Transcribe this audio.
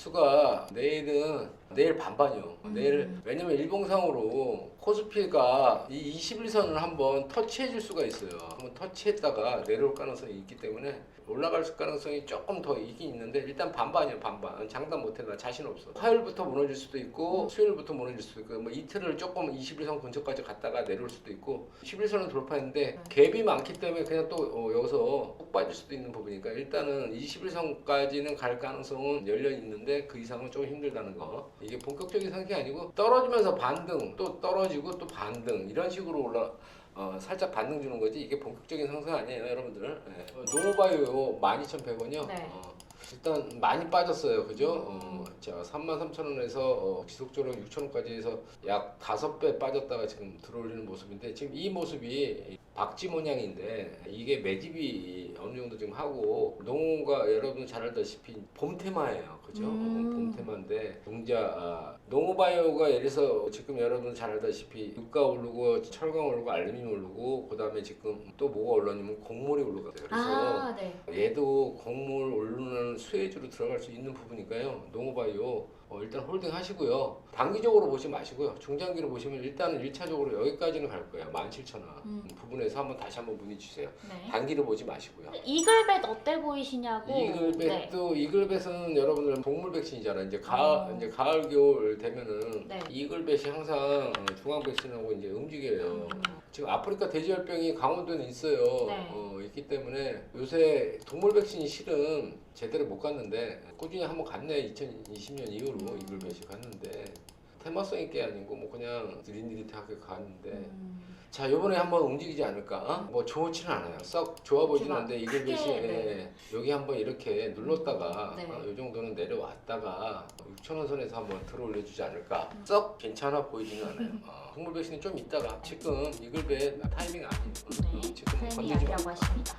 수가 내일은 내일 반반이요. 음. 내일 왜냐면 일봉상으로 코스피가 이 21선을 한번 터치해줄 수가 있어요. 한번 터치했다가 내려올 가능성이 있기 때문에 올라갈 가능성이 조금 더 있긴 있는데 일단 반반이에요. 반반. 장담 못해 나 자신 없어. 화요일부터 무너질 수도 있고 수요일부터 무너질 수도 있고 뭐 이틀을 조금 21선 근처까지 갔다가 내려올 수도 있고 11선을 돌파했는데 갭이 많기 때문에 그냥 또 어, 여기서 푹 빠질 수도 있는 부분이니까 일단은 21선까지는 갈 가능성은 열려 있는데 그 이상은 좀 힘들다는 거. 이게 본격적인 상승이 아니고 떨어지면서 반등 또 떨어지고 또 반등 이런 식으로 올라 어, 살짝 반등 주는 거지 이게 본격적인 상승 아니에요 여러분들 예. 어, 노바이오 12,100원이요 네. 어, 일단 많이 빠졌어요 그죠 어, 자 33,000원에서 어, 지속적으로 6,000원까지 해서 약 5배 빠졌다가 지금 들어올리는 모습인데 지금 이 모습이 박쥐 모양인데 이게 매집이 어느 정도 지금 하고 농어가 여러분 잘 알다시피 봄 테마예요 그죠 음. 어, 봄 테마인데 농자 아, 농어바이오가 예를 들어서 지금 여러분 잘 알다시피 유가 오르고 철강 오르고 알루미늄 오르고 그다음에 지금 또 뭐가 올랐냐면 곡물이 오르거든요 그래서 아, 네. 얘도 곡물 오르는 수혜주로 들어갈 수 있는 부분이니까요. 농어바이오 어, 일단 홀딩 하시고요. 단기적으로 보지 마시고요. 중장기로 보시면 일단은 1차적으로 여기까지는 갈 거예요. 17,000원 음. 부분에서 한번 다시 한번 문의 주세요. 네. 단기로 보지 마시고요. 이글벳 어때 보이시냐고. 네. 이글벳도 이글벳은 여러분들 동물 백신이잖아요. 이제 가을 어. 이제 가을 겨울 되면은 네. 이글벳이 항상 어, 중앙 백신하고 이제 움직여요. 음. 지금 아프리카 돼지열병이 강원도는 있어요. 네. 어, 있기 때문에 요새 동물 백신이 실은 제대로 못 갔는데 꾸준히 한번 갔네. 2020년 이후로 음. 이글벳이 갔는데 테마성 있게 아니고 뭐 그냥 느릿느릿하게 갔는데 음. 자 이번에 한번 움직이지 않을까? 어? 뭐 좋지는 않아요. 썩 좋아 보이지는 그렇지만 않는데 이글벳이 크게, 네. 예, 여기 한번 이렇게 눌렀다가 네. 어, 이 정도는 내려왔다가 6천원 선에서 한번 들어 올려주지 않을까? 썩 괜찮아 보이지는 않아요. 어, 동물 백신이 좀 있다가 지금 이글벳 타이밍 아니에요. 네. 지금 쌤이 건드지 마. 하십니다.